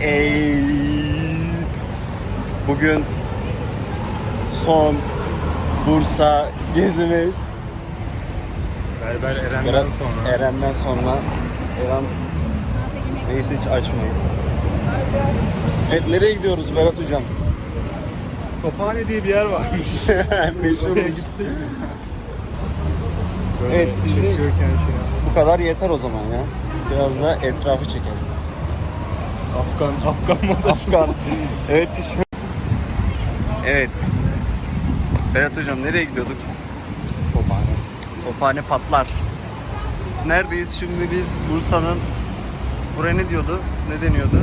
Ey. Bugün son Bursa gezimiz. Berber Eren'den Berat sonra. Eren'den sonra Eren neyse hiç açmayın. Evet nereye gidiyoruz Berat hocam? Tophane diye bir yer varmış. Oraya Meşhurmuş. gitsek mi? Böyle Evet, bizi- çekiyorken şey. Bu kadar yeter o zaman ya. Biraz da etrafı çekelim. Afgan, Afgan modası. Afgan. evet tişört. Evet. Berat hocam nereye gidiyorduk? Tophane. Tophane patlar. Neredeyiz şimdi biz Bursa'nın Buraya ne diyordu? Ne deniyordu?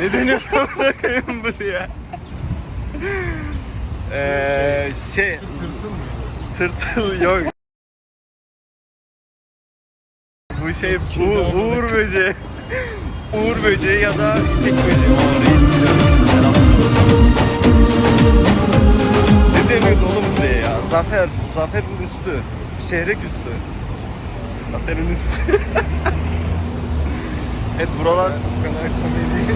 ne deniyordu bırakayım buraya? Eee şey tırtıl yok. Bu şey Uğur, Uğur böceği. Uğur böceği ya da ipek böceği. O reis. Ne deniyordu oğlum buraya ya? Zafer, Zafer'in üstü. Şehrek üstü. Zafer'in üstü. evet buralar Bu kadar komedi.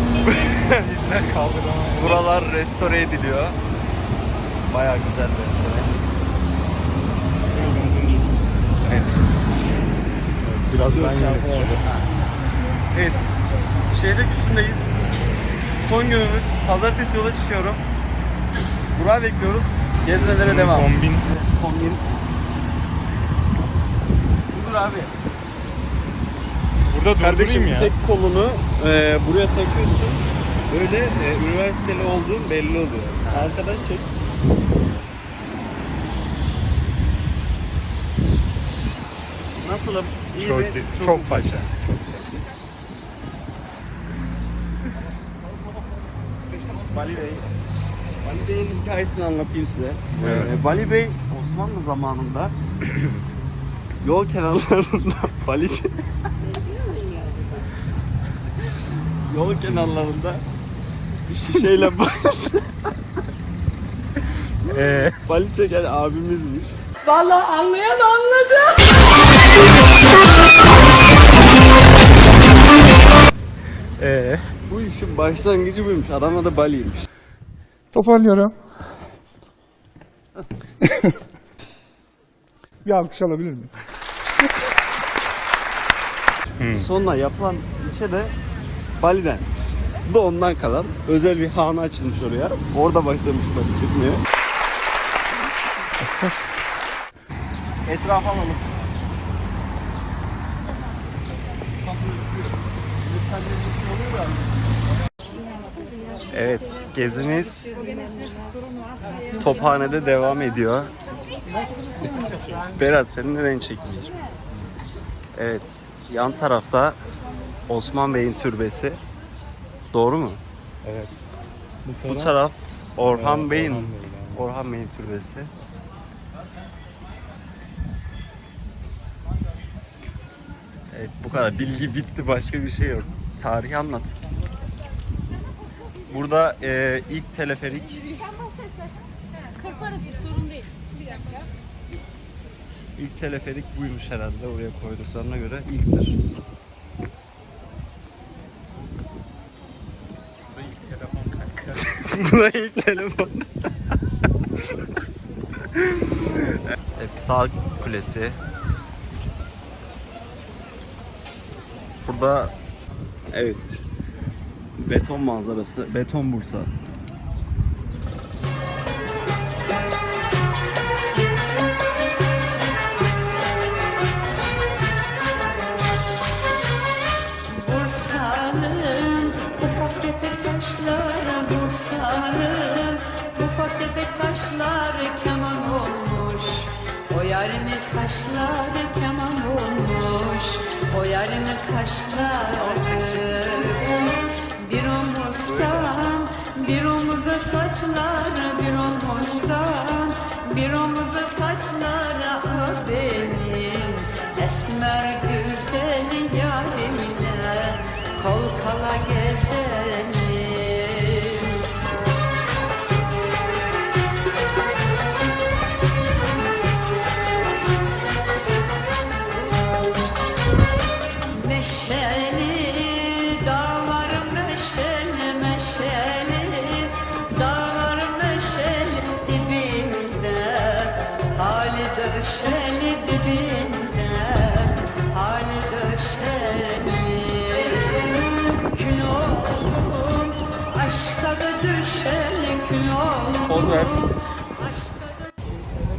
Hiçler kaldıramam. buralar restore ediliyor. Baya güzel restore. Evet. Biraz ben şey yapamadım. Evet. Şehrek üstündeyiz. Son günümüz. Pazartesi yola çıkıyorum. Burak'ı bekliyoruz. Gezmelere devam. Kombin. Kombin. Budur abi. Burada Kardeşim durdurayım ya. tek kolunu e, buraya takıyorsun. Böyle e, üniversiteli olduğun belli oluyor. Arkadan çek. Nasılım? İyi Çok, mi? çok, çok paça. Vali Bey. Vali Bey'in hikayesini anlatayım size. Evet. Ee, Vali Bey Osmanlı zamanında yol kenarlarında valici yol kenarlarında şişeyle ba- Eee? bali çeken abimizmiş. Vallahi anlayan anladı. Eee? Bu işin başlangıcı buymuş. Adam da Bali'ymiş. Toparlıyorum. bir alkış alabilir miyim? Sonra yapılan işe de Bali denmiş. Bu da ondan kalan özel bir hane açılmış oraya. Orada başlamış Bali çıkmaya. Etrafa alalım. Evet, gezimiz Tophane'de devam ediyor. Berat senin neden çekmiyor? Evet, yan tarafta Osman Bey'in türbesi. Doğru mu? Evet. Bu taraf Orhan Evet, Bey'in Orhan Bey'in, aynen. Orhan Bey'in türbesi. Evet bu kadar bilgi bitti başka bir şey yok. Tarihi anlat. Burada e, ilk teleferik Kırparız bir sorun değil. Bir dakika. ilk teleferik buymuş herhalde oraya koyduklarına göre ilktir. Bu da ilk telefon. evet, Saat Kulesi. Burada evet. Beton manzarası, beton Bursa. Bursa'nın ufak tefek Bursa'nın ufak tefek keman olmuş. O kaşları keman olmuş O yarimin kaşları Bir omuzdan bir omuza saçları Bir omuzdan bir omuza saçları Ah benim esmer güzel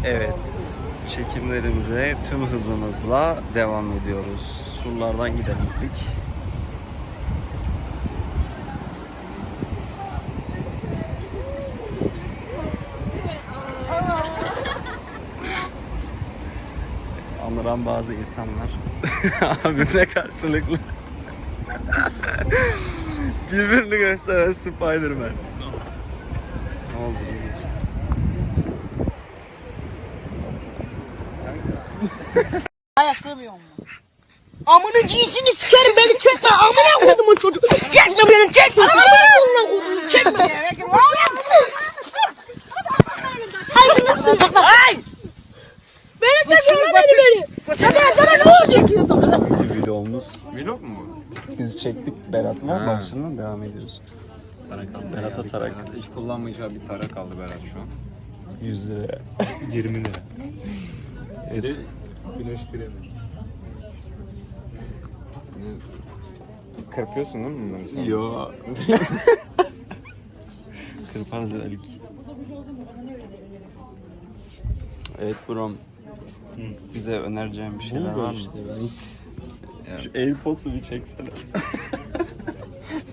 Evet. Çekimlerimize tüm hızımızla devam ediyoruz. Surlardan gidelim. Anıran bazı insanlar abimle karşılıklı birbirini gösteren Spider-Man. Ne oldu? Amına cinsini sikerim beni çekme. Amına koydum o çocuk. Çekme beni çekme. Amına koydum çekme. Ay! Beni çekiyor beni beni. Şaka yapsana ne olacak? Vlogumuz. Vlog mu bu? Biz çektik Berat'la. Ha. Başından devam ediyoruz. Tarak aldı. Berat'a tarak. Hiç kullanmayacağı bir tarak aldı Berat şu an. 100 liraya. 20 lira. Evet. Güneş kremi. Kırpıyorsun değil mi bunları sen? Yo. Kırparız belki. Evet Brom. Bize önereceğin bir şeyler var mı? Şu AirPods'u bir çeksene.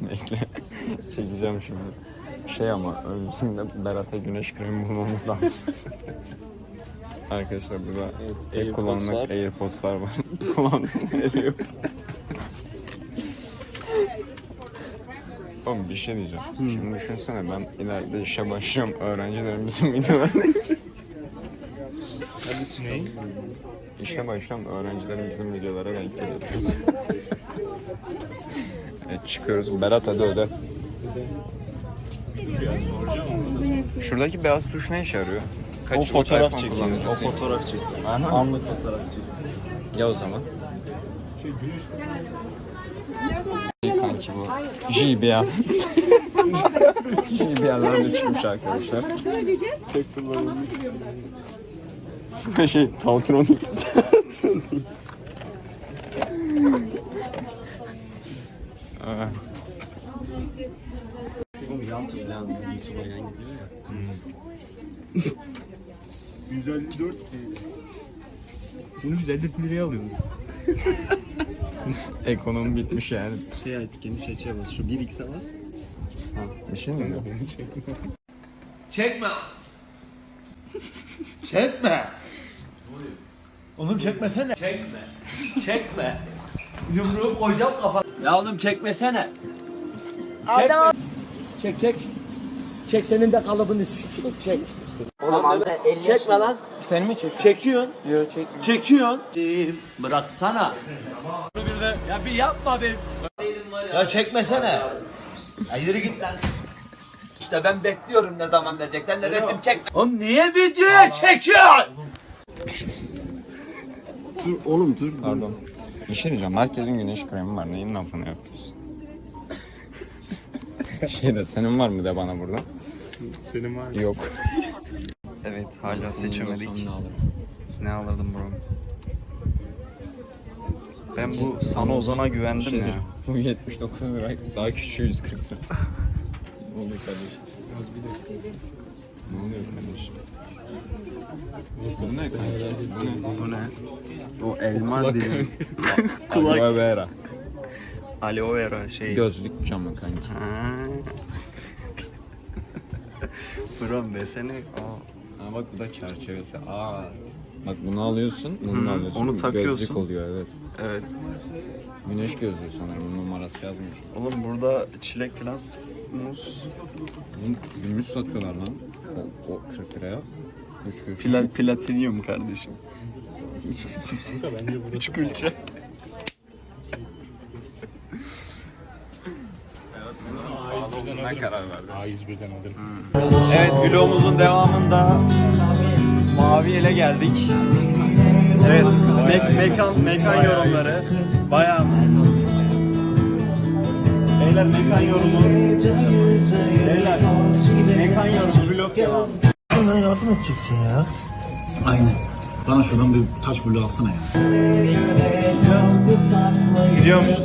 Bekle. Çekeceğim şimdi. Şey ama öncesinde Berat'a güneş kremi bulmamız lazım. Arkadaşlar burada tek AirPods kullanımlık var. AirPods'lar var. Kullansın eriyor. Oğlum bir şey diyeceğim. Şimdi düşünsene ben ileride işe başlıyorum. Öğrencilerim bizim videolarını Ne? İşe başlıyorum. Öğrencilerim bizim videolara denk geliyor. evet çıkıyoruz. Berat hadi öde. Şuradaki beyaz tuş ne işe yarıyor? Kaç O yıllık fotoğraf iPhone çekiyor. O kullanıcısıyım? fotoğraf çekiyor. Anlık fotoğraf çekiyor. Ya o zaman. Kanki bu. JBL. JBL'ler de çıkmış arkadaşlar. Tek kullanımlık. şey, gidiyor ya. 154 Bunu biz 50 liraya alıyoruz. Ekonomi bitmiş yani. Şey aç, geniş açıya bas. Şu 1x'e bas. Ha, bir şey mi? Çekme. Çekme. Oğlum çekmesene. Çekme. Çekme. Yumruğu koyacağım kafana. Ya oğlum çekmesene. Çekme. Çek çek. Çek senin de kalıbını s- çek. Oğlum Çekme lan. Sen mi çek? Çekiyorsun. Yok çek. Çekiyorsun. Bıraksana. Ya bir yapma be. Ya çekmesene. Ya yürü git lan. İşte ben bekliyorum ne zaman verecekler de resim çekme. Oğlum niye videoya çekiyorsun? Dur oğlum dur. Pardon. Bir şey diyeceğim. Herkesin güneş kremi var. Neyin lafını yapıyorsun? şey de senin var mı de bana burada? Senin var mı? Yok. Evet hala seçemedik. Ne alırdım bro? Ben bu sana Ozan'a güvendim ya. Bu 79 lira. Daha küçüğü 140 lira. ne oluyor kardeşim? Ne oluyor kardeşim? Bu ne kardeşim? Bu ne? Bu ne? O elma dilim. Kulak. Aloe vera. Aloe vera şey. Gözlük camı kanki. Bro desene. Aa. Ha bak bu da çerçevesi. Aa. Bak bunu alıyorsun, bunu Hı, da alıyorsun. onu Gözlük takıyorsun. oluyor evet. Evet. Güneş gözlüğü sanırım numarası yazmış. Oğlum burada çilek plus muz. Oğlum gümüş satıyorlar lan. O, o 40 liraya. Üç kuruş. Pla platinyum kardeşim. Üç külçe. Ben karar verdim. A101'den alırım. Evet vlogumuzun devamında Mavi Yel'e geldik. Evet me- mekan mekan yorumları bayağı Beyler mekan yorumu Beyler mekan yorumu vlog devam. Bana şuradan bir taş bulu alsana ya. Gidiyormuşuz.